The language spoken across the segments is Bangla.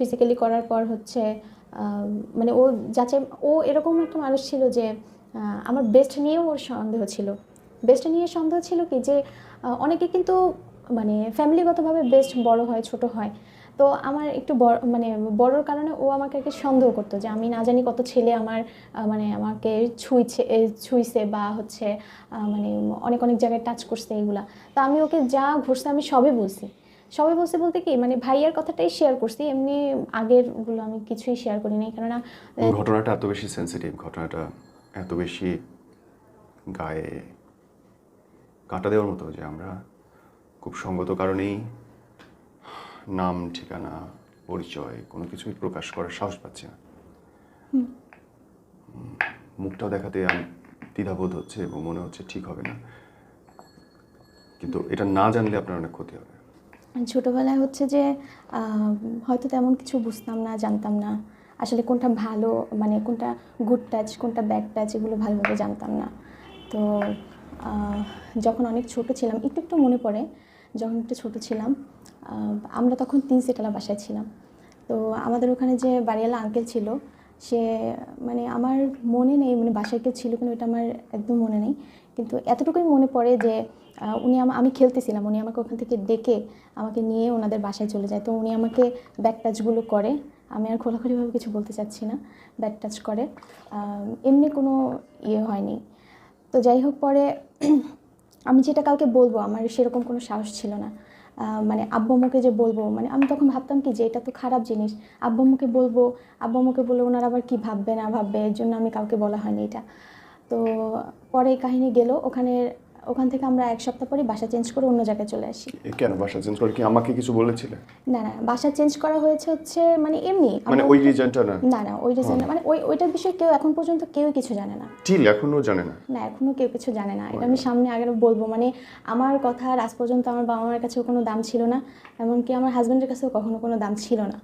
ফিজিক্যালি করার পর হচ্ছে মানে ও যাচ্ছে ও এরকম একটা মানুষ ছিল যে আমার বেস্ট নিয়েও ওর সন্দেহ ছিল। বেস্ট নিয়ে সন্দেহ ছিল কি যে অনেকে কিন্তু মানে ফ্যামিলিগতভাবে বেস্ট বড় হয়, ছোট হয়। তো আমার একটু বড় মানে বড়োর কারণে ও আমাকে আর কি সন্দেহ করতো যে, আমি না জানি কত ছেলে আমার মানে আমাকে ছুঁইছে ছুঁইছে বা হচ্ছে মানে অনেক অনেক জায়গায় টাচ করছে এগুলা। তা আমি ওকে যা ঘুরছে আমি সবই বলছি। সবাই বলছে বলতে কি মানে ভাইয়ার কথাটাই শেয়ার করছি এমনি আগেরগুলো আমি কিছুই শেয়ার করি নাই কেননা ঘটনাটা এত বেশি সেন্সিটিভ ঘটনাটা এত বেশি গায়ে কাঁটা দেওয়ার মতো যে আমরা খুব সঙ্গত কারণেই নাম ঠিকানা পরিচয় কোনো কিছুই প্রকাশ করার সাহস পাচ্ছি না। হুম, মুখটাও দেখাতে আমি দ্বিধাবোধ হচ্ছে এবং মনে হচ্ছে ঠিক হবে না। কিন্তু এটা না জানলে আপনার অনেক ক্ষতি হবে। ছোটোবেলায় হচ্ছে যে হয়তো তেমন কিছু বুঝতাম না, জানতাম না। আসলে কোনটা ভালো মানে কোনটা গুড টাচ কোনটা ব্যাড টাচ এগুলো ভালোভাবে জানতাম না। তো যখন অনেক ছোট ছিলাম, একটু একটু মনে পড়ে, যখন একটু ছোট ছিলাম আমরা তখন তিন সেটালা বাসায় ছিলাম। তো আমাদের ওখানে যে বাড়িওয়ালা আঙ্কেল ছিল, সে মানে আমার মনে নেই মানে বাসায় কেউ ছিল কিনা ওটা আমার একদম মনে নেই। কিন্তু এতটুকুই মনে পড়ে যে উনি আমা- খেলতেছিলাম, উনি আমাকে ওখান থেকে ডেকে আমাকে নিয়ে ওনাদের বাসায় চলে যায়। তো উনি আমাকে ব্যাক টাচগুলো করে, আমি আর খোলাখুলিভাবে কিছু বলতে চাচ্ছি না ব্যাক টাচ করে। এমনি কোনো ইয়ে হয়নি। তো যাই হোক, পরে আমি যেটা কাউকে বলব, আমার সেরকম কোনো সাহস ছিল না। মানে আব্বু আম্মুকে যে বলব মানে আমি তখন ভাবতাম কি যে এটা তো খারাপ জিনিস। আব্বু আম্মুকে বলব, আব্বু আম্মুকে বলে ওনারা আবার কি ভাববে না ভাববে, এর জন্য আমি কাউকে বলা হয়নি এটা। তো পরে এই কাহিনী গেল ওখানে ওখান থেকে আমরা এক সপ্তাহ পরে বাসা চেঞ্জ করে অন্য জায়গায় চলে আসি। কেন বাসা চেঞ্জ করে? কি আমাকে কিছু বলেছিলে? না না বাসা চেঞ্জ করা হয়েছে হচ্ছে মানে এমনি মানে ওই রিজনটা না? না না ওই রিজন মানে ওই ওইটার বিষয়ে কেউ এখন পর্যন্ত কেউ কিছু জানে না। টিল এখনও জানে না? না এখনও কেউ কিছু জানে না। এটা আমি সামনে আগে বলব। মানে আমার কথা আজ পর্যন্ত আমার বাবা মার কাছেও কোনো দাম ছিল না এমনকি আমার হাজব্যান্ডের কাছেও কখনো কোনো দাম ছিল না।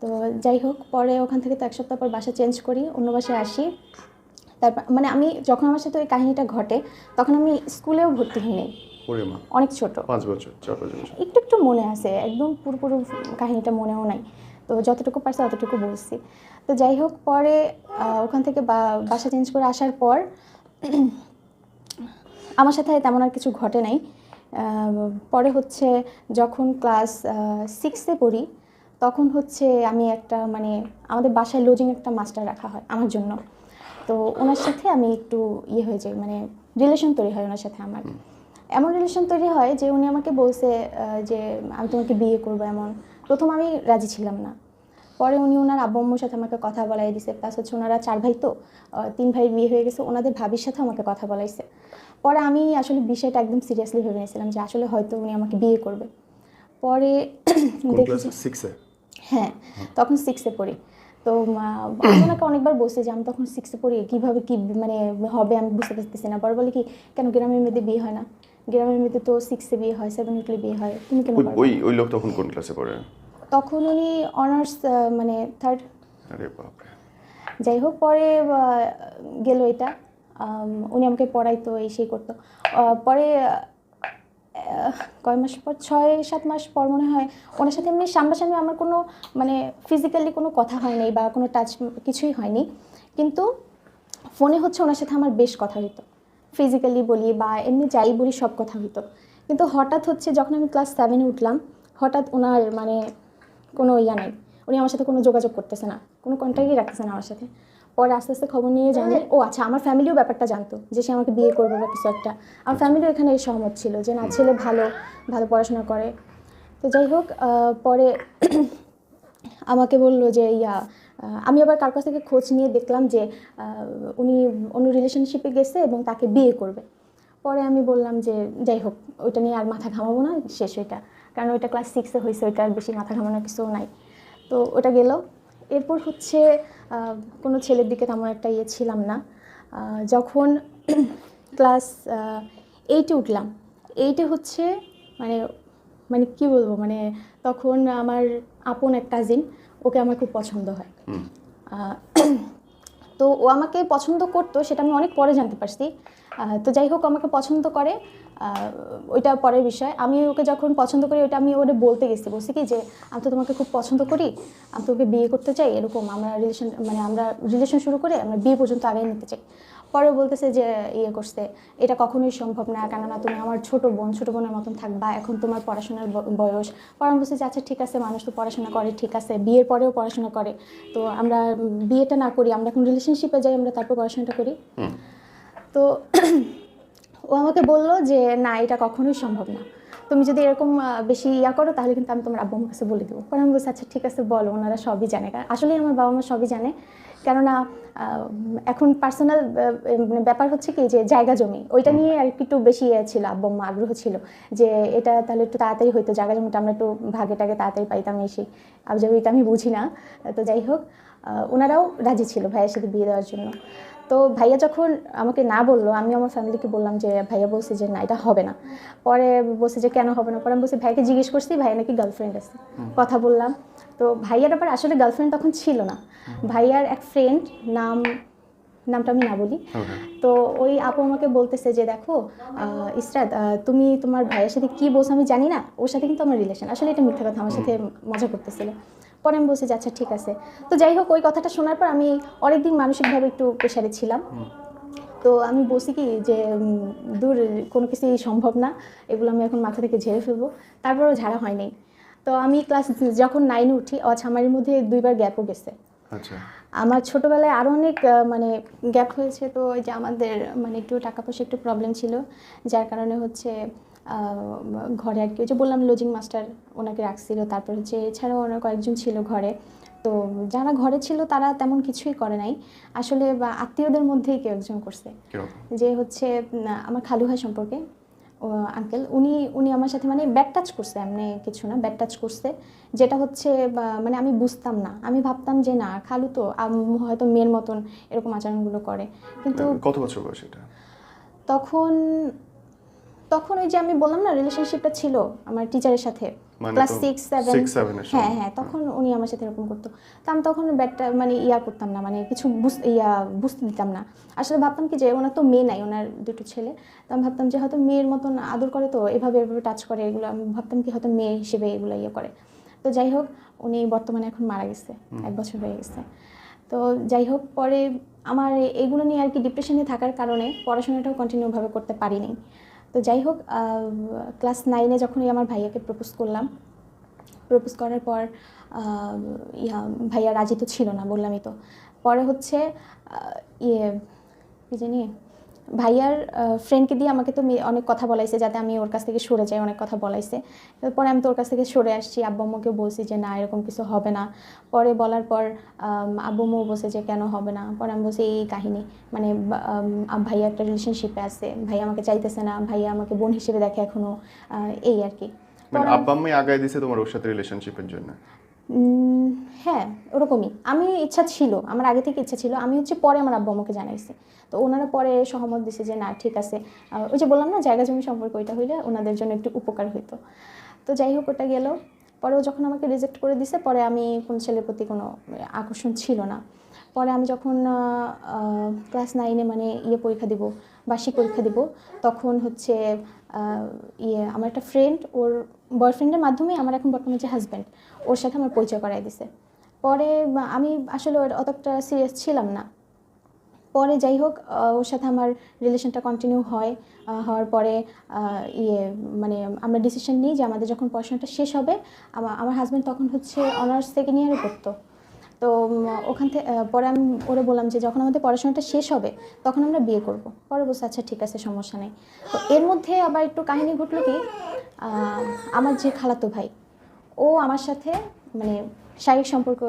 তো যাই হোক পরে ওখান থেকে তো এক সপ্তাহ পর বাসা চেঞ্জ করি অন্য বাসায় আসি। তারপর মানে আমি যখন আমার সাথে ওই কাহিনীটা ঘটে তখন আমি স্কুলেও ভর্তি হইনি। অনেক ছোট। পাঁচ বছর চার বছর। একটু একটু মনে আছে একদম পুরোপুরো কাহিনীটা মনেও নাই। তো যতটুকু পারছে ততটুকু বলছি। তো যাই হোক পরে ওখান থেকে বাসা চেঞ্জ করে আসার পর আমার সাথে তেমন আর কিছু ঘটে নাই। পরে হচ্ছে যখন ক্লাস সিক্সে পড়ি তখন হচ্ছে আমি একটা মানে আমাদের বাসায় লজিং একটা মাস্টার রাখা হয় আমার জন্য। তো ওনার সাথে আমি একটু ইয়ে হয়ে যাই মানে রিলেশন তৈরি হয় ওনার সাথে আমার। এমন রিলেশন তৈরি হয় যে উনি আমাকে বলছে যে আমি তোমাকে বিয়ে করব এমন। প্রথম আমি রাজি ছিলাম না। পরে উনি ওনার আব্বু আম্মুর সাথে আমাকে কথা বলাই দিছে। প্লাস হচ্ছে ওনারা চার ভাই তো তিন ভাই বিয়ে হয়ে গেছে ওনাদের ভাবির সাথে আমাকে কথা বলাইছে। পরে আমি আসলে বিষয়টা একদম সিরিয়াসলি ভেবে নিয়েছিলাম যে আসলে হয়তো উনি আমাকে বিয়ে করবে। পরে দেখি হ্যাঁ তখন সিক্সে পড়ি। তো আমি ওনাকে অনেকবার বসে যে আমি তখন সিক্সে পড়ি কীভাবে কি মানে হবে আমি বুঝতে পারতেছি না। পরে বলে কি কেন গ্রামের মেয়েদের বিয়ে হয় না? গ্রামের মেয়েদের তো সিক্সে বিয়ে হয় সেভেন উঠলে বিয়ে হয় তুমি কেন ওই ওই লোক তখন কোন ক্লাসে পড়ে? তখন উনি অনার্স মানে থার্ড আরে বাপরে। যাই হোক পরে গেল এটা। উনি আমাকে পড়াইতো এই সেই করতো। পরে কয় মাস পর? ছয়, সাত মাস পর মনে হয়। ওনার সাথে এমনি সামনাসামনি আমার কোনো মানে ফিজিক্যালি কোনো কথা হয়নি বা কোনো টাচ কিছুই হয়নি। কিন্তু ফোনে হচ্ছে ওনার সাথে আমার বেশ কথা হতো ফিজিক্যালি বলি বা এমনি যাই বলি সব কথা হতো কিন্তু হঠাৎ হচ্ছে যখন আমি ক্লাস সেভেনে উঠলাম, হঠাৎ ওনার মানে কোনো ইয়া নাই। উনি আমার সাথে কোনো যোগাযোগ করতেছে না। কোনো কন্ট্যাক্টই রাখতেছে না আমার সাথে। পরে আস্তে আস্তে খবর নিয়ে জানি ও আচ্ছা আমার ফ্যামিলিও ব্যাপারটা জানতো যে সে আমাকে বিয়ে করবে বা কিছু একটা। আমার ফ্যামিলিও এখানে এই সহমত ছিল যে না ছেলে ভালো ভালো পড়াশোনা করে। তো যাই হোক পরে আমাকে বলল যে ইয়া আমি আবার কার কাছ থেকে খোঁজ নিয়ে দেখলাম যে উনি অন্য রিলেশনশিপে গেছে এবং তাকে বিয়ে করবে। পরে আমি বললাম যে যাই হোক ওইটা নিয়ে আর মাথা ঘামাবো না শেষ ওইটা। কারণ ওইটা ক্লাস সিক্সে হয়েছে ওইটা আর বেশি মাথা ঘামানোর কিছু নাই। তো ওটা গেল। এরপর হচ্ছে কোনো ছেলের দিকে তেমন একটা ইয়ে ছিলাম না। যখন ক্লাস এইটে উঠলাম। এইটে হচ্ছে মানে মানে কি বলব মানে তখন আমার আপন এক কাজিন ওকে আমার খুব পছন্দ হয়। তো ও আমাকে পছন্দ করতো সেটা আমি অনেক পরে জানতে পারছি। তো যাই হোক আমাকে পছন্দ করে। ওইটা পরের বিষয়। আমি ওকে যখন পছন্দ করি ওইটা আমি ওটা বলতে গেছি। বলছি কি যে আমি তো তোমাকে খুব পছন্দ করি। আমি তোকে বিয়ে করতে চাই। এরকম আমরা রিলেশন মানে আমরা রিলেশন শুরু করে আমরা বিয়ে পর্যন্ত আগে নিতে চাই। পরে বলতেছে যে ইয়ে করছে এটা কখনোই সম্ভব না। কেননা তুমি আমার ছোট বোন ছোট বোনের মতন থাকবা। এখন তোমার পড়াশোনার ব- বয়স। পরে আমি বলছি যে আচ্ছা ঠিক আছে মানুষ তো পড়াশোনা করে ঠিক আছে। বিয়ের পরেও পড়াশোনা করে। তো আমরা বিয়েটা না করি আমরা এখন রিলেশনশিপে যাই আমরা তারপর পড়াশোনাটা করি। তো ও আমাকে বলল যে, না, এটা কখনোই সম্ভব না। তুমি যদি এরকম বেশি ইয়া করো, তাহলে কিন্তু আমি তোমার আব্বু আমার কাছে বলে দেবো। পরে আমি বলছি আচ্ছা ঠিক আছে, বলো, ওনারা সবই জানে। কারণ আসলেই আমার বাবা মা সবই জানে। কেননা এখন পার্সোনাল মানে ব্যাপার হচ্ছে কি যে, জায়গা জমি, ওইটা নিয়ে আর একটু বেশি ইয়ে ছিল, আব্বু আম্মা আগ্রহ ছিল যে, এটা তাহলে একটু তাড়াতাড়ি হইতো, জায়গা জমিটা আমরা একটু ভাগে টাগে তাড়াতাড়ি পাইতাম এসে। আবু এটা আমি বুঝি না। তো যাই হোক ওনারাও রাজি ছিল ভাইয়ের সাথে বিয়ে দেওয়ার জন্য। তো ভাইয়া যখন আমাকে না বলল আমি আমার ফ্যামিলিকে বললাম যে ভাইয়া বলছে যে না এটা হবে না। পরে বলছে যে কেন হবে না? পরে আমি বলছি ভাইকে জিজ্ঞেস করছি ভাইয়া নাকি গার্লফ্রেন্ড আছে। কথা বললাম। তো ভাইয়ার আবার আসলে গার্লফ্রেন্ড তখন ছিল না। ভাইয়ার এক ফ্রেন্ড নাম নামটা আমি না বলি। তো ওই আপু আমাকে বলতেছে যে দেখো ইসরাত তুমি তোমার ভাইয়ের সাথে কি বলছো আমি জানি না। ওর সাথে কিন্তু আমার রিলেশন আসলে এটা মিথ্যা কথা আমার সাথে মজা করতেছিল। পরে আমি বলছি যে আচ্ছা ঠিক আছে। তো যাই হোক ওই কথাটা শোনার পর আমি অনেকদিন মানসিকভাবে একটু প্রেশারে ছিলাম। তো আমি বলছি কি যে দূর কোনো কিছুই সম্ভব না এগুলো আমি এখন মাথা থেকে ঝেড়ে ফেলব। তারপরেও ঝাড়া হয়নি। তো আমি ক্লাস যখন নাইনে উঠি অছামারির মধ্যে দুইবার গ্যাপও গেছে। আচ্ছা। আমার ছোটোবেলায় আরও অনেক মানে গ্যাপ হয়েছে। তো ওই যে আমাদের মানে একটু টাকা পয়সা একটু প্রবলেম ছিল যার কারণে হচ্ছে ঘরে আর কি ওই যে বললাম লজিং মাস্টার ওনাকে রাখছিল তারপর হচ্ছে এছাড়াও ওনার কয়েকজন ছিল ঘরে। তো যারা ঘরে ছিল তারা তেমন কিছুই করে নাই। আসলে বা আত্মীয়দের মধ্যেই কেউ একজন করছে। যে হচ্ছে আমার খালু ভাই সম্পর্কে ও আঙ্কেল উনি উনি আমার সাথে মানে ব্যাড টাচ করছে এমনি কিছু না ব্যাড টাচ করছে। যেটা হচ্ছে মানে আমি বুঝতাম না। আমি ভাবতাম যে না খালু তো হয়তো মেয়ের মতন এরকম আচরণগুলো করে। কিন্তু কত বছর বয়স এটা? তখন তখন ওই যে আমি বললাম না রিলেশনশিপটা ছিল আমার টিচারের সাথে। Class six seven. হ্যাঁ হ্যাঁ তখন উনি আমার সাথে এরকম করতো। তো আমি তখন ব্যাটটা মানে ইয়া করতাম না মানে কিছু ইয়া বুঝতে দিতাম না। আসলে ভাবতাম কি যে ওনার তো মেয়ে নাই ওনার দুটো ছেলে। তো আমি ভাবতাম যে হয়তো মেয়ের মতন আদর করে তো এভাবে এভাবে টাচ করে এগুলো আমি ভাবতাম কি হয়তো মেয়ে হিসেবে এগুলো ইয়ে করে। তো যাই হোক উনি বর্তমানে এখন মারা গেছে এক বছর হয়ে গেছে। তো যাই হোক পরে আমার এগুলো নিয়ে আর কি ডিপ্রেশনে থাকার কারণে পড়াশোনাটাও কন্টিনিউভাবে করতে পারিনি। তো যাই হোক ক্লাস নাইনে যখনই আমার ভাইয়াকে প্রপোজ করলাম প্রপোজ করার পর ইয়া, ভাইয়া রাজি তো ছিল না, বললামই তো। পরে হচ্ছে ইয়ে কি জানি ভাইয়ার ফ্রেন্ডকে দিয়ে আমাকে তো অনেক কথা বলাইছে যাতে আমি ওর কাছ থেকে সরে যাই অনেক কথা বলাইছে। পরে আমি তো ওর কাছ থেকে সরে আসছি আব্বু আম্মুকে বলছি যে না এরকম কিছু হবে না। পরে বলার পর আব্বু আম্মু বলছে যে কেন হবে না? পরে আমি বলছি এই কাহিনী মানে ভাইয়া একটা রিলেশনশিপে আছে ভাইয়া আমাকে চাইতেছে না ভাইয়া আমাকে বোন হিসেবে দেখে এখনও। আহ, এই আর কি। মানে আব্বা আম্মাই আগায় দিছে তোমার ওর সাথে রিলেশনশিপের জন্য। হ্যাঁ ওরকমই। আমি ইচ্ছা ছিল, আমার আগে থেকে ইচ্ছা ছিল, আমি হচ্ছে পরে আমার আব্বা আমাকে জানাইছি। তো ওনারা পরে সহমত দিছে যে, না, ঠিক আছে। ওই যে বললাম না, জায়গা জমি সম্পর্ক, ওইটা হইলে ওনাদের জন্য একটু উপকার হইতো। তো যাই হোক, ওটা গেল। পরেও যখন আমাকে রিজেক্ট করে দিছে, পরে আমি কোন ছেলের প্রতি কোনো আকর্ষণ ছিল না। পরে আমি যখন ক্লাস নাইনে মানে ইয়ে পরীক্ষা দিব বার্ষিক পরীক্ষা দিব। তখন হচ্ছে ইয়ে আমার একটা ফ্রেন্ড ওর বয়ফ্রেন্ডের মাধ্যমে আমার এখন বর্তমানে যে হাজব্যান্ড ওর সাথে আমার পরিচয় করাই দিছে। পরে, আমি আসলে ওর অতটা সিরিয়াস ছিলাম না। পরে যাই হোক ওর সাথে আমার রিলেশনটা কন্টিনিউ হয় হওয়ার পরে ইয়ে মানে আমরা ডিসিশন নিই যে আমাদের যখন পড়াশোনাটা শেষ হবে আমার হাজব্যান্ড তখন হচ্ছে অনার্স সেকেন্ড ইয়ারে পড়তো। তো ওখান থেকে পরে আমি ওরে বললাম যে যখন আমাদের পড়াশোনাটা শেষ হবে তখন আমরা বিয়ে করব। পরে বলছে আচ্ছা ঠিক আছে সমস্যা নেই। তো এর মধ্যে আবার একটু কাহিনী ঘটলো কি আমার যে খালাতো ভাই ও আমার সাথে মানে শারীরিক সম্পর্ক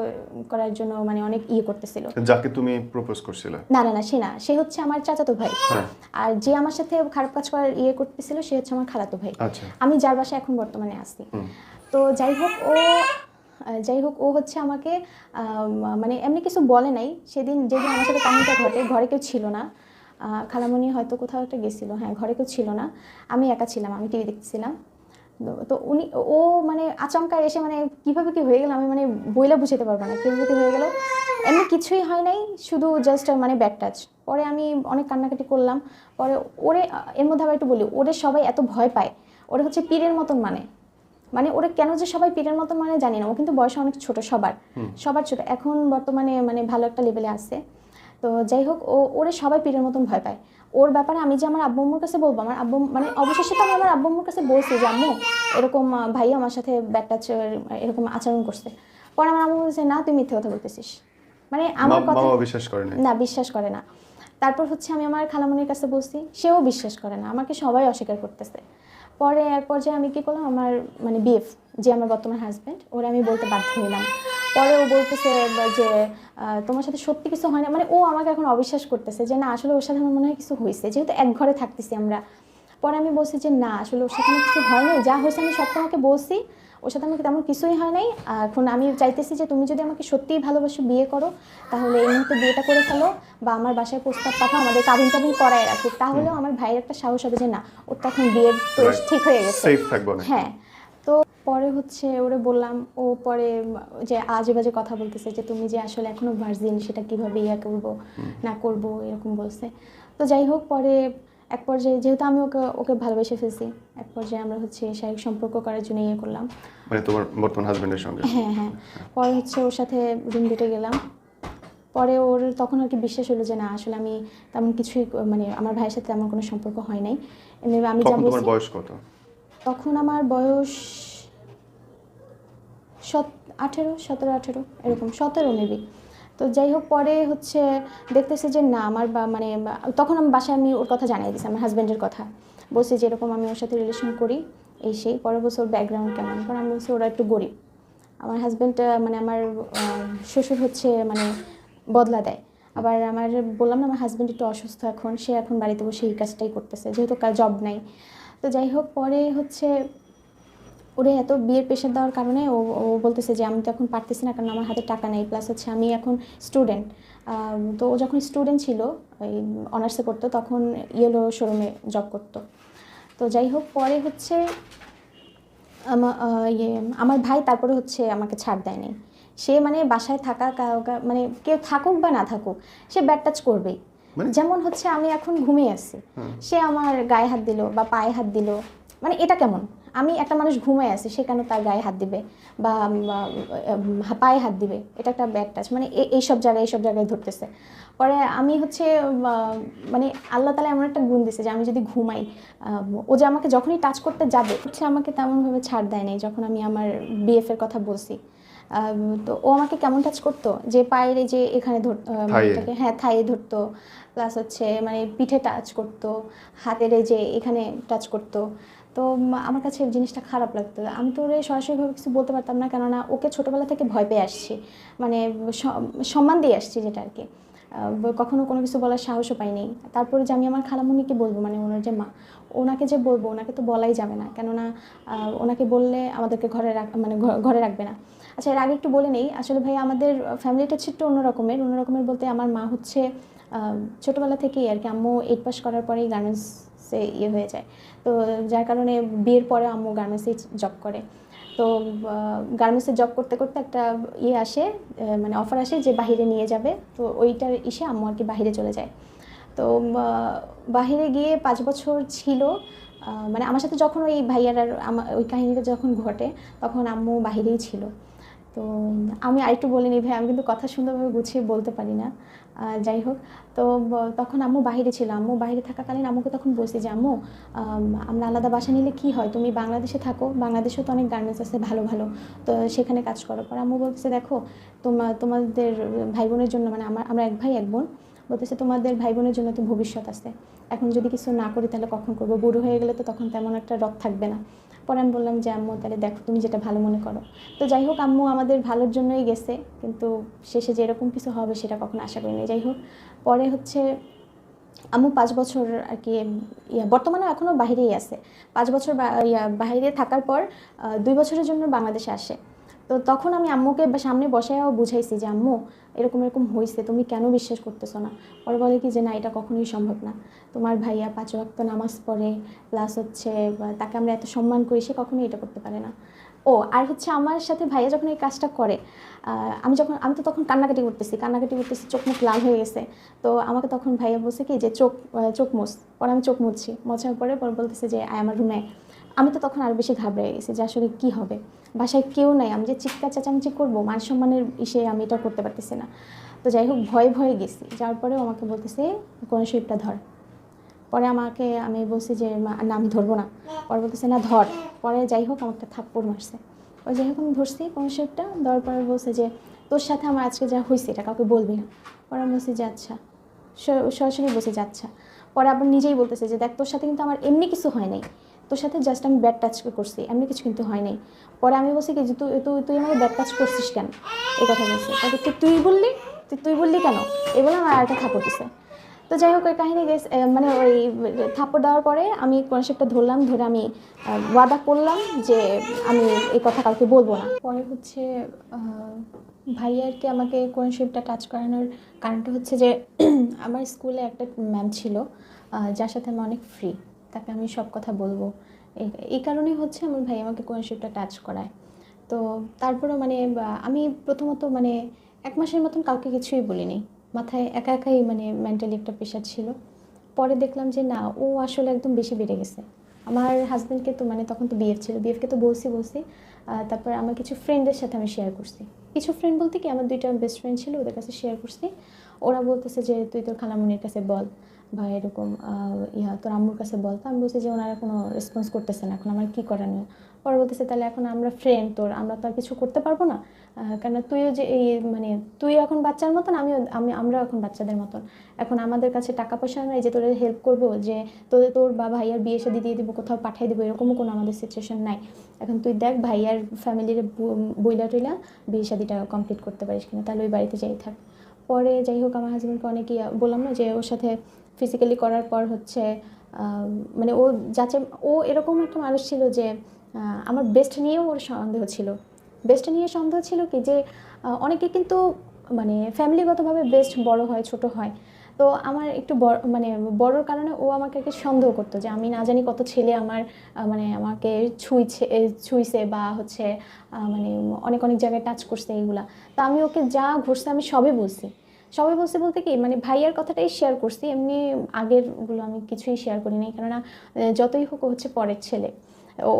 করার জন্য মানে অনেক ইয়ে করতেছিল। যাকে তুমি প্রপোজ করছিলে? না না না সে না সে হচ্ছে আমার চাচাতো ভাই। হ্যাঁ। আর যে আমার সাথে খারাপ কাজ করার ইয়ে করতেছিল সে হচ্ছে আমার খালাতো ভাই। আচ্ছা। আমি যার বাসায় এখন বর্তমানে হুম। তো যাই হোক ও যাই হোক, ও হচ্ছে আমাকে মানে এমনি কিছু বলে নাই। সেদিন যেদিন আমার সাথে কাহিনীটা ঘটে, ঘরে কেউ ছিল না। খালামণি হয়তো কোথাও একটা গেছিল। হ্যাঁ ঘরে কেউ ছিল না। আমি একা ছিলাম, আমি টিভি দেখছিলাম তো- উনি, ও মানে আচমকা এসে মানে কীভাবে কি হয়ে গেল আমি মানে বইলা বুঝাতে পারব না, কীভাবে কি হয়ে গেল? এমনি কিছুই হয় নাই, শুধু জাস্ট মানে ব্যাক টাচ পরে আমি অনেক কান্নাকাটি করলাম। পরে ওরে, এর মধ্যে আবার একটু বলি, ওরে সবাই এত ভয় পায়। ওরে হচ্ছে পীরের মতন মানে। মানে ওরা কেন যে সবাই পীরের মতন মানে জানি না ও কিন্তু বয়সে অনেক ছোট সবার। সবার ছোট। এখন বর্তমানে মানে ভালো একটা লেভেলে আছে। তো যাই হোক ও ওরে সবাই পীরের মতন ভয় পায়। ওর ব্যাপারে আমি যে আমার আব্বু কাছে বলব আমার আব্বু মানে অবশেষে তো আমি আমার আব্বু কাছে বলছি যে আম্মু এরকম ভাই আমার সাথে ব্যাটটা এরকম আচরণ করছে। পরে আমার আম্মু বলছে না তুই মিথ্যে কথা বলতেছিস। মানে আমার কথা বিশ্বাস করে না না বিশ্বাস করে না। তারপর হচ্ছে আমি আমার খালামণির কাছে বলছি সেও বিশ্বাস করে না। আমাকে সবাই অস্বীকার করতেছে। পরে এক পর্যায়ে আমি কি করলাম, আমার মানে বিএফ, যে আমার বর্তমান হাজব্যান্ড ওরা আমি বলতে বাধ্য হইলাম। পরে ও বলতেছে যে তোমার সাথে সত্যি কিছু হয় না। মানে ও আমাকে এখন অবিশ্বাস করতেছে যে, না, আসলে ওর সাথে আমার মনে হয় কিছু হয়েছে যেহেতু এক ঘরে থাকতেছি আমরা। পরে আমি বলছি যে, না, আসলে ওর সাথে কিছু হয় না যা হয়েছে আমি সব তোমাকে বলছি। ওর সাথে আমার তেমন কিছুই হয় নাই। আর এখন আমি চাইতেছি যে তুমি যদি আমাকে সত্যিই ভালোবাসো বিয়ে করো তাহলে এই মুহূর্তে বিয়েটা করে ফেলো বা আমার বাসায় প্রস্তাব পাঠাও আমাদের কাবিন টাবিন করায় রাখো। তাহলেও আমার ভাইয়ের একটা সাহস হবে যে না ওর তো এখন বিয়ের তো ঠিক হয়ে গেছে। হ্যাঁ। তো পরে হচ্ছে ওরে বললাম ও পরে যে আজে বাজে কথা বলতেছে যে তুমি যে আসলে এখনও ভার্জিন সেটা কীভাবে ইয়া করব না করব এরকম বলছে। তো যাই হোক পরে এক পর্যায়ে যেহেতু আমি ওকে ওকে ভালোবেসে ফেলছি এক পর্যায়ে আমরা হচ্ছে শারীরিক সম্পর্ক করার জন্য ইয়ে করলাম। মানে তোমার বর্তমান হাজবেন্ডের সঙ্গে? হ্যাঁ হ্যাঁ পরে হচ্ছে ওর সাথে রুম ডেটে গেলাম। পরে ওর তখন আর কি বিশ্বাস হলো যে না আসলে আমি তেমন কিছুই মানে আমার ভাইয়ের সাথে তেমন কোনো সম্পর্ক হয় নাই। এমনি আমি যা তোমার বলছি বয়স কত? তখন আমার বয়স সত আঠেরো সতেরো আঠেরো এরকম সতেরো মেবি তো যাই হোক পরে হচ্ছে দেখতেছে যে না, আমার বা মানে তখন আমি বাসায় আমি ওর কথা জানিয়ে দিয়েছি আমার হাজব্যান্ডের কথা। বলছি যে এরকম আমি ওর সাথে রিলেশন করি, এই সেই, পরে বলছে ওর ব্যাকগ্রাউন্ড কেমন? পরে আমি বলছি ওরা একটু গরিব। আমার হাজব্যান্ড মানে আমার শ্বশুর হচ্ছে মানে বদলা দেয়। আবার আমার, বললাম না, আমার হাজব্যান্ড একটু অসুস্থ এখন, সে এখন বাড়িতে বসে এই কাজটাই করতেছে, যেহেতু জব নাই। তো যাই হোক পরে হচ্ছে ওরে এত বিয়ের প্রেশার দেওয়ার কারণে ও ও বলতেছে যে আমি তো এখন পারতেছি না কারণ আমার হাতে টাকা নেই প্লাস হচ্ছে আমি এখন স্টুডেন্ট তো ও যখন স্টুডেন্ট ছিল ওই অনার্সে করতো তখন ইয়েলো শোরুমে জব করতো। তো যাই হোক পরে হচ্ছে আমার ইয়ে আমার ভাই তারপরে হচ্ছে আমাকে ছাড় দেয়নি। সে মানে বাসায় থাকা মানে কেউ থাকুক বা না থাকুক সে ব্যাট টাচ করবেই। মানে? যেমন হচ্ছে আমি এখন ঘুমিয়ে আছি। সে আমার গায়ে হাত দিল বা পায়ে হাত দিল মানে এটা কেমন? আমি একটা মানুষ ঘুমায় আছি সে কেন তার গায়ে হাত দিবে? বা পায়ে হাত দিবে? এটা একটা ব্যাড টাচ মানে এইসব জায়গায় এইসব জায়গায় ধরতেছে। পরে আমি হচ্ছে মানে আল্লাহ তালা এমন একটা গুণ দিছে যে আমি যদি ঘুমাই ও যে আমাকে যখনই টাচ করতে যাবে হচ্ছে আমাকে তেমনভাবে ছাড় দেয় নাই যখন আমি আমার বিএফের কথা বলছি। তো ও আমাকে কেমন টাচ করতো? যে পায়ের যে এখানে ধর আহ, থাইয়ে। এটাকে- হ্যাঁ থাইয়ে ধরতো প্লাস হচ্ছে মানে পিঠে টাচ করতো হাতের যে এখানে টাচ করতো। তো আমার কাছে জিনিসটা খারাপ লাগতো। আমি তো ওরে সরাসরিভাবে কিছু বলতে পারতাম না কেননা ওকে ছোটোবেলা থেকে ভয় পেয়ে আসছি। মানে সম্মান দিয়ে আসছি যেটা আর কি। আহ, কখনো কোনো কিছু বলার সাহসও পাইনি। তারপরে যে আমি আমার খালামুনিকে বলব মানে ওনার যে মা ওনাকে যে বলব ওনাকে তো বলাই যাবে না। কেননা ওনাকে বললে আমাদেরকে ঘরে রাখ মানে ঘরে রাখবে না। আচ্ছা এর আগে একটু বলে নেই আসলে ভাই আমাদের ফ্যামিলিটা হচ্ছে একটু অন্যরকমের অন্যরকমের বলতে আমার মা হচ্ছে ছোটোবেলা থেকেই আর কি আম্মু এইট পাস করার পরেই গার্মেন্টসে ইয়ে হয়ে যায়। তো যার কারণে বিয়ের পরে আম্মু গার্মেন্টসেই জব করে। তো গার্মেন্টসে জব করতে করতে একটা ইয়ে আসে মানে অফার আসে যে বাহিরে নিয়ে যাবে। তো ওইটার ইসে আম্মু আর কি বাহিরে চলে যায়। তো বাহিরে গিয়ে পাঁচ বছর ছিল মানে আমার সাথে যখন ওই ভাইয়ার আমার ওই কাহিনীটা যখন ঘটে, তখন আম্মু বাহিরেই ছিল। তো আমি আরেকটু বলে নিই ভাই, আমি কিন্তু কথা সুন্দরভাবে গুছিয়ে বলতে পারি না। যাই হোক, তো তখন আম্মু বাইরে ছিল। আম্মু বাইরে থাকাকালীন আম্মুকে তখন বলছি যে, আম্মু আমরা আলাদা বাসা নিলে কি হয়? তুমি বাংলাদেশে থাকো, বাংলাদেশেও তো অনেক গার্মেন্টস আছে, ভালো ভালো। তো সেখানে কাজ করো। পর আম্মু বলতেছে, দেখো, তোমা, তোমাদের ভাই বোনের জন্য মানে আমার, আমরা এক ভাই, এক বোন। বলতেছে, তোমাদের ভাই বোনের জন্য তো ভবিষ্যৎ আছে। এখন যদি কিছু না করি, তাহলে কখন করব? বুড়ো হয়ে গেলে তো তখন তেমন একটা রক থাকবে না। পরে আমি বললাম যে, আম্মু, তাহলে দেখো তুমি যেটা ভালো মনে করো। তো যাই হোক, আম্মু আমাদের ভালোর জন্যই গেছে, কিন্তু শেষে যে এরকম কিছু হবে সেটা কখনো আশা করিনি যাই হোক, পরে হচ্ছে আম্মু পাঁচ বছর আর কি ইয়া বর্তমানে এখনও বাহিরেই আছে। পাঁচ বছর ইয়া, বাহিরে থাকার পর দুই বছরের জন্য বাংলাদেশে আসে। তো তখন আমি আম্মুকে সামনে বসায়ও বুঝাইছি যে, আম্মু, এরকম এরকম হয়েছে তুমি কেন বিশ্বাস করতেছো না? পরে বলে কি যে, না, এটা কখনোই সম্ভব না। তোমার ভাইয়া পাঁচ ওয়াক্ত নামাজ পড়ে প্লাস হচ্ছে তাকে আমরা এত সম্মান করি, সে কখনোই এটা করতে পারে না। ও, আর হচ্ছে আমার সাথে ভাইয়া যখন এই কাজটা করে আমি যখন, আমি তো তখন কান্নাকাটি করতেছি কান্নাকাটি করতেছি, চোখ মুখ লাল হয়ে গেছে। তো আমাকে তখন ভাইয়া বলছে কি যে, চোখ চোখ মুছ। পরে আমি চোখ মুছছি, মোছার পরে পরে বলতেছে যে আমার রুমে আমি তো তখন আরও বেশি ঘাবড়ে গেছি যে, আসলে কী হবে? বাসায় কেউ নাই, আমি যে চিৎকার চেঁচামেচি করব, মান সম্মানের ইসে আমি এটা করতে পারতেছি না। তো যাই হোক, ভয়ে ভয়ে গেছি। যাওয়ার পরেও আমাকে বলতেছে, কোন শিপটা ধর। পরে আমাকে, আমি বলছি যে না, আমি ধরবো না। পরে বলতেছে, না, ধর। পরে যাই হোক, আমাকে থাপ্পড় মারছে। ওই যাই হোক, আমি ধরছি কোন শেপটা দেওয়ার পরে বলছে যে, তোর সাথে আমার আজকে যা হয়েছে এটা কাউকে বলবি না। পরে আমি বলছি যে আচ্ছা। সরাসরি বসে যে আচ্ছা। পরে আবার নিজেই বলতেছে যে, দেখ, তোর সাথে কিন্তু আমার এমনি কিছু হয় নাই। তোর সাথে জাস্ট আমি ব্যাড টাচ করছি, এমনি কিছু কিন্তু হয়নি পরে আমি বলছি কি যে তুই তুই তুই আমাকে ব্যাড টাচ করছিস কেন? এই কথা বলছে। তুই তুই বললি? তুই তুই বললি কেন? এই বলে আমার আরেকটা থাপড় দিছে। তো যাই হোক ওই কাহিনী গেছে মানে ওই থাপ্পড় দেওয়ার পরে আমি কনসেপ্টটা ধরলাম, ধরে আমি ওয়াদা করলাম যে আমি এই কথা কাউকে বলব না। পরে হচ্ছে ভাইয়ারকে আমাকে কনসেপ্টটা টাচ করানোর কারণটা হচ্ছে যে আমার স্কুলে একটা ম্যাম ছিল যার সাথে আমি অনেক ফ্রি তাকে আমি সব কথা বলব। এই- কারণেই হচ্ছে আমার ভাই আমাকে কনসেপ্টটা টাচ করায়। তো তারপরেও মানে আমি প্রথমত মানে এক মাসের মতন কাউকে কিছুই বলিনি। মাথায় একা একাই মানে মেন্টালি একটা প্রেশার ছিল। পরে দেখলাম যে না, ও আসলে একদম বেশি বেড়ে গেছে। আমার হাজব্যান্ডকে তো মানে তখন তো বিএফ ছিল। বিএফকে তো বলছি বলছি। তারপর আমার কিছু ফ্রেন্ডের সাথে আমি শেয়ার করছি। কিছু ফ্রেন্ড বলতে কি, আমার দুইটা বেস্ট ফ্রেন্ড ছিল, ওদের কাছে শেয়ার করছি। ওরা বলতেছে যে, তুই তোর খালামুনির কাছে বল। বা এরকম ইয়া, তোর আম্মুর কাছে বল। তো আমি বলছি যে ওনারা কোনো রেসপন্স করতেছে না, এখন আমার কী নেই? পরে বলতেছে, তাহলে এখন আমরা ফ্রেন্ড তোর, আমরা তো আর কিছু করতে পারব না। কেন তুইও যে এই মানে তুই এখন বাচ্চার মতন, আমিও, আমি, আমরাও এখন বাচ্চাদের মতন। এখন আমাদের কাছে টাকা পয়সা নাই যে তোদের হেল্প করব, যে তোদের, তোর বা ভাইয়ার বিয়ে সাদি দিয়ে দিব, কোথাও পাঠিয়ে দিব, এরকমও কোনো আমাদের সিচুয়েশন নাই। এখন তুই দেখ, ভাইয়ার ফ্যামিলির বইলা টইলা বিয়ে শাদিটা কমপ্লিট করতে পারিস কিনা, তাহলে ওই বাড়িতে যাই থাক। পরে যাই হোক, আমার হাজব্যান্ডকে অনেকেই বললাম না যে ওর সাথে ফিজিক্যালি করার পর হচ্ছে মানে ও যাচ্ছে ও এরকম একটা মানুষ ছিল যে আমার বেস্ট নিয়েও ওর সন্দেহ ছিল। বেস্ট নিয়ে সন্দেহ ছিল কি যে অনেকে কিন্তু মানে ফ্যামিলিগতভাবে বেস্ট বড় হয়, ছোট হয়। তো আমার একটু বড় মানে বড়োর কারণে ও আমাকে একটু সন্দেহ করতো যে, আমি না জানি কত ছেলে আমার মানে আমাকে ছুঁইছে ছুঁইছে বা হচ্ছে মানে অনেক অনেক জায়গায় টাচ করছে এইগুলা তা আমি ওকে যা ঘুরছে আমি সবই বলছি। সবাই বলছে বলতে কি মানে ভাইয়ার কথাটাই শেয়ার করছি, এমনি আগেরগুলো আমি কিছুই শেয়ার করিনি কেননা যতই হোক হচ্ছে পরের ছেলে।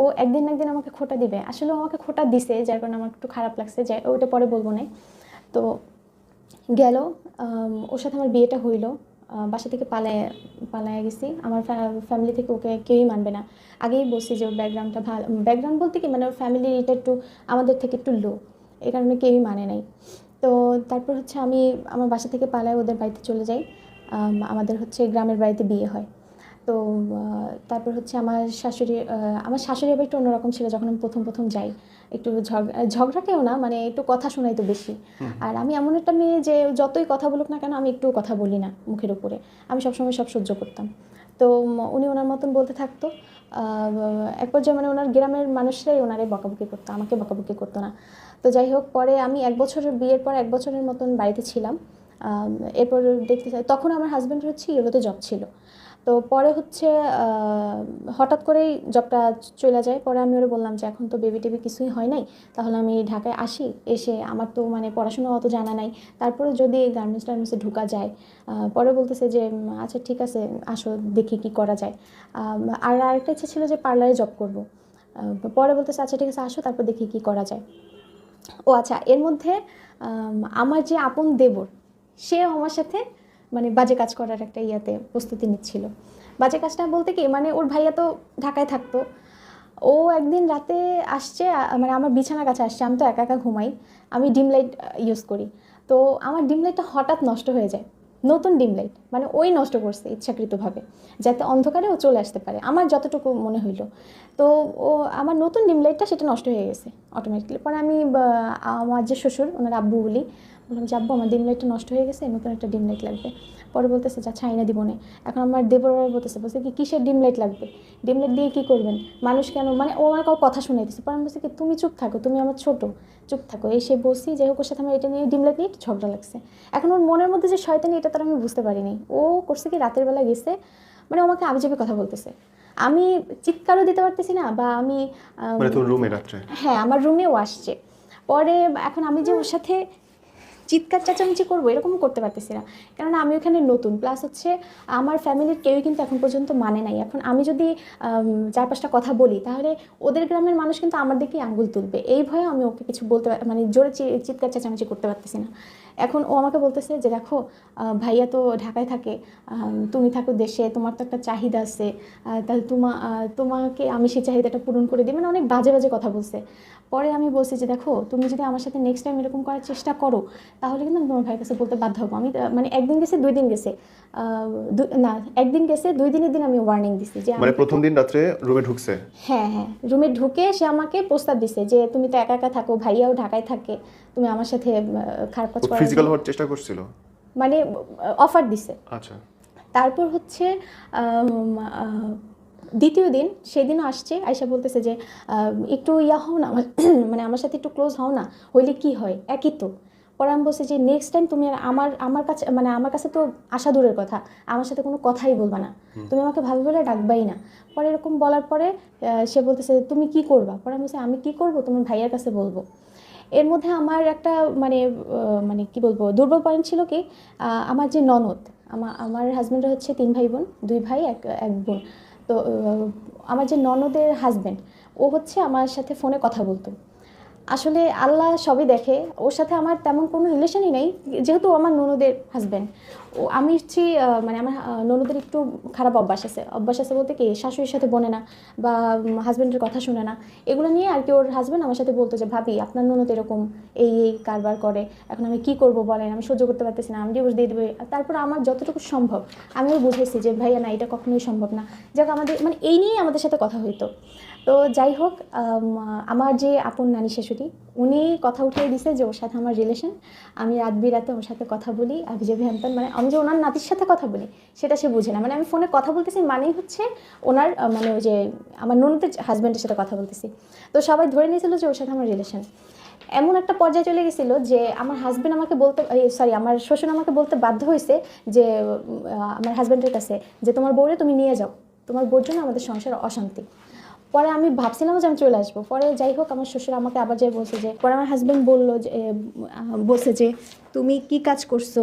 ও একদিন একদিন আমাকে খোটা দিবে। আসলে আমাকে খোটা দিছে, যার কারণে আমার একটু খারাপ লাগছে যে ওটা পরে বলব না তো, গেল ওর সাথে আমার বিয়েটা হইল বাসা থেকে পালায় পালায় গেছি। আমার ফ্যামিলি থেকে ওকে কেউই মানবে না। আগেই বলছি যে ওর ব্যাকগ্রাউন্ডটা ভালো ব্যাকগ্রাউন্ড বলতে কি মানে ওর ফ্যামিলি এটা একটু আমাদের থেকে একটু লো এই কারণে কেউই মানে নাই। তো তারপর হচ্ছে আমি আমার বাসা থেকে পালায় ওদের বাড়িতে চলে যাই। আমাদের হচ্ছে গ্রামের বাড়িতে বিয়ে হয়। তো তারপর হচ্ছে আমার শাশুড়ি আমার শাশুড়ি আবার একটু অন্যরকম ছিল যখন আমি প্রথম প্রথম যাই। একটু ঝগ ঝগড়াটেও না মানে একটু কথা শোনাই তো বেশি। আর আমি এমন একটা মেয়ে যে যতই কথা বলুক না কেন আমি একটু কথা বলি না মুখের উপরে। আমি সবসময় সব সহ্য করতাম। তো উনি ওনার মতন বলতে থাকতো। এক পর্যায়ে মানে ওনার গ্রামের মানুষরাই ওনারে বকাবকি করতো, আমাকে বকাবকি করতো না। তো যাই হোক, পরে আমি এক বছরের বিয়ের পর এক বছরের মতন বাড়িতে ছিলাম। এরপর দেখতে চাই তখন আমার হাজব্যান্ড হচ্ছে ইয়েলোতে জব ছিল। তো পরে হচ্ছে হঠাৎ করেই জবটা চলে যায়। পরে আমি ওরা বললাম যে, এখন তো বেবি টেবি কিছুই হয় নাই, তাহলে আমি ঢাকায় আসি। এসে আমার তো মানে পড়াশোনা অত জানা নাই। তারপরে যদি গার্মেন্টস টার্মেন্টসে ঢুকা যায় পরে বলতেছে যে আচ্ছা ঠিক আছে, আসো, দেখি কি করা যায়। আর আরেকটা ইচ্ছে ছিল যে পার্লারে জব করব। পরে বলতেছে আচ্ছা ঠিক আছে, আসো, তারপর দেখি কি করা যায়। ও আচ্ছা এর মধ্যে আমার যে আপন দেবর, সেও আমার সাথে মানে বাজে কাজ করার একটা ইয়াতে প্রস্তুতি নিচ্ছিল। বাজে কাজটা বলতে কি মানে ওর ভাইয়া তো ঢাকায় থাকতো। ও একদিন রাতে আসছে মানে আমার বিছানার কাছে আসছে, আমি তো একা একা ঘুমাই, আমি ডিম লাইট ইউজ করি। তো আমার ডিম লাইটটা হঠাৎ নষ্ট হয়ে যায়, নতুন ডিম লাইট মানে ওই নষ্ট করছে ইচ্ছাকৃতভাবে, যাতে অন্ধকারে ও চলে আসতে পারে, আমার যতটুকু মনে হইল। তো ও, আমার নতুন ডিম লাইটটা সেটা নষ্ট হয়ে গেছে অটোমেটিকলি পরে আমি আমার যে শ্বশুর, ওনার আব্বু বলি বললাম যে আব্বু আমার ডিম লাইটটা নষ্ট হয়ে গেছে নতুন একটা ডিম লাইট লাগবে। পরে বলতেছে যা ছাইনা দিব না এখন আমার দেবর বলতেছে বলছে কি কিসের ডিম লাইট লাগবে? ডিম লাইট দিয়ে কী করবেন? মানুষ কেন মানে ও আমার কাউ কথা শুনাইতেছে। পরে আমি বলছি কি তুমি চুপ থাকো তুমি আমার ছোট চুপ থাকো। এসে বসি যাই হোক ওর সাথে আমার এটা নিয়ে ডিম লাইট নিয়ে একটু ঝগড়া লাগছে। এখন ওর মনের মধ্যে যে শয়তানি এটা তার আমি বুঝতে পারিনি। ও করছে কি রাতের বেলা গেছে মানে ও আমাকে আবিজাবি কথা বলতেছে। আমি চিৎকারও দিতে পারতেছি না বা আমি মানে তোর রুমে রাত্রে? হ্যাঁ আমার রুমেও আসছে। পরে এখন আমি যে ওর সাথে চিৎকার চেঁচামেচি করব এরকম করতে পারতেছি না। কেননা আমি ওখানে নতুন। প্লাস হচ্ছে আমার ফ্যামিলির কেউই কিন্তু এখন পর্যন্ত মানে নাই। এখন আমি যদি চার পাঁচটা কথা বলি, তাহলে ওদের গ্রামের মানুষ কিন্তু আমার দিকেই আঙ্গুল তুলবে। এই ভয়ে আমি ওকে কিছু বলতে মানে জোরে চিৎকার চেঁচামেচি করতে পারতেছি না। এখন ও আমাকে বলতেছে যে, দেখো ভাইয়া তো ঢাকায় থাকে তুমি থাকো দেশে, তোমার তো একটা চাহিদা আছে। তাহলে তোমা, তোমাকে আমি সেই চাহিদাটা পূরণ করে দিই। মানে অনেক বাজে বাজে কথা বলছে। পরে আমি বলছি যে দেখো তুমি যদি আমার সাথে নেক্সট টাইম এরকম করার চেষ্টা করো তাহলে কিন্তু আমি তোমার ভাইয়ের কাছে বলতে বাধ্য হব। আমি মানে একদিন গেছে দুই দিন গেছে। না একদিন গেছে দুই দিনের দিন আমি ওয়ার্নিং দিছি যে মানে প্রথম দিন রাত্রে রুমে ঢুকছে? হ্যাঁ হ্যাঁ রুমে ঢুকে সে আমাকে প্রস্তাব দিছে যে তুমি তো একা একা থাকো ভাইয়াও ঢাকায় থাকে তুমি আমার সাথে খারাপ কাজ করার ফিজিক্যাল হওয়ার চেষ্টা করছিল? মানে অফার দিছে। আচ্ছা। তারপর হচ্ছে দ্বিতীয় দিন সেদিনও আসছে আয়সা বলতেছে যে একটু ইয়া হও না মানে আমার সাথে একটু ক্লোজ হও না হইলে কি হয়? একই তো। পরে আমি বলছি যে নেক্সট টাইম তুমি আমার আমার কাছে মানে আমার কাছে তো আশা দূরের কথা আমার সাথে কোনো কথাই বলবা না। তুমি আমাকে ভাবে বলে ডাকবাই না। পরে এরকম বলার পরে সে বলতেছে তুমি কি করবা? পরে আমি বলছি আমি কি করব? তোমার ভাইয়ের কাছে বলব। এর মধ্যে আমার একটা মানে মানে কি বলব দুর্বল পয়েন্ট ছিল কি আমার যে ননদ আমার আমার হাজব্যান্ডের হচ্ছে তিন ভাই বোন দুই ভাই এক এক বোন। তো আমার যে ননদের হাজব্যান্ড ও হচ্ছে আমার সাথে ফোনে কথা বলতো। আসলে আল্লাহ সবই দেখে। ওর সাথে আমার তেমন কোনো রিলেশনই নেই, যেহেতু আমার ননদের হাজব্যান্ড ও, আমি হচ্ছি মানে আমার ননদের একটু খারাপ অভ্যাস আছে। অভ্যাস আছে বলতে কি, শাশুড়ির সাথে বনে না, বা হাজব্যান্ডের কথা শুনে না। এগুলো নিয়ে আর কি ওর হাজব্যান্ড আমার সাথে বলতো যে, ভাবি, আপনার ননদ এরকম এই এই কারবার করে, এখন আমি কি করব বলেন, আমি সহ্য করতে পারতেছি না, আমি ডিভোর্স দিয়ে দেবে। তারপর আমার যতটুকু সম্ভব আমিও বুঝেছি যে, ভাইয়া, না, এটা কখনোই সম্ভব না। যাক, আমাদের মানে এই নিয়েই আমাদের সাথে কথা হইতো। তো যাই হোক আমার যে আপন নানি শাশুড়ি, উনি কথা উঠিয়ে দিছে যে ওর সাথে আমার রিলেশন আমি রাত বিরাতে ওর সাথে কথা বলি আভিজাভি হ্যান্তন মানে আমি যে ওনার নাতির সাথে কথা বলি, সেটা সে বুঝে না। মানে আমি ফোনে কথা বলতেছি মানেই হচ্ছে ওনার মানে ওই যে আমার ননদের হাজব্যান্ডের সাথে কথা বলতেছি। তো সবাই ধরে নিয়েছিল যে ওর সাথে আমার রিলেশন এমন একটা পর্যায়ে চলে গেছিল যে আমার হাজব্যান্ড আমাকে বলতে সরি আমার শ্বশুর আমাকে বলতে বাধ্য হয়েছে যে আমার হাজব্যান্ডের কাছে যে, তোমার বউরে তুমি নিয়ে যাও। তোমার বউর জন্য আমাদের সংসার অশান্তি। পরে আমি ভাবছিলাম যে আমি চলে আসব। পরে যাই হোক, আমার শ্বশুর আমাকে আবার যাই বলছে যে, পরে আমার হাজব্যান্ড বলল যে বলছে যে, তুমি কি কাজ করছ?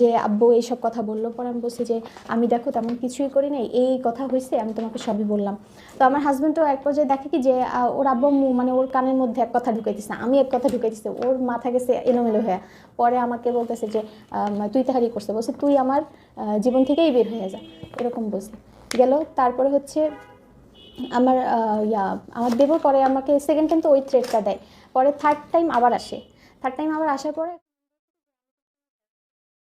যে, আব্বু এইসব কথা বলল। পরে আমি বলছি যে, আমি দেখো তেমন কিছুই করি নাই। এই কথা হয়েছে আমি তোমাকে সবই বললাম। তো আমার হাজব্যান্ডও এক পর্যায়ে দেখে কি যে ওর আব্বু মানে ওর কানের মধ্যে এক কথা ঢুকাই দিচ্ছে আমি এক কথা ঢুকাই দিচ্ছে ওর মাথা গেছে এলোমেলো হয়ে। পরে আমাকে বলতেছে যে তুই তাহারি করছে। বলছে, তুই আমার জীবন থেকেই বের হয়ে যা। এরকম বলছে। গেল, তারপরে হচ্ছে আমার ইয়া, আমার দেবর পরে আমাকে সেকেন্ড টাইম তো ওই থ্রেডটা দেয়। পরে থার্ড টাইম আবার আসে। থার্ড টাইম আবার আসার পরে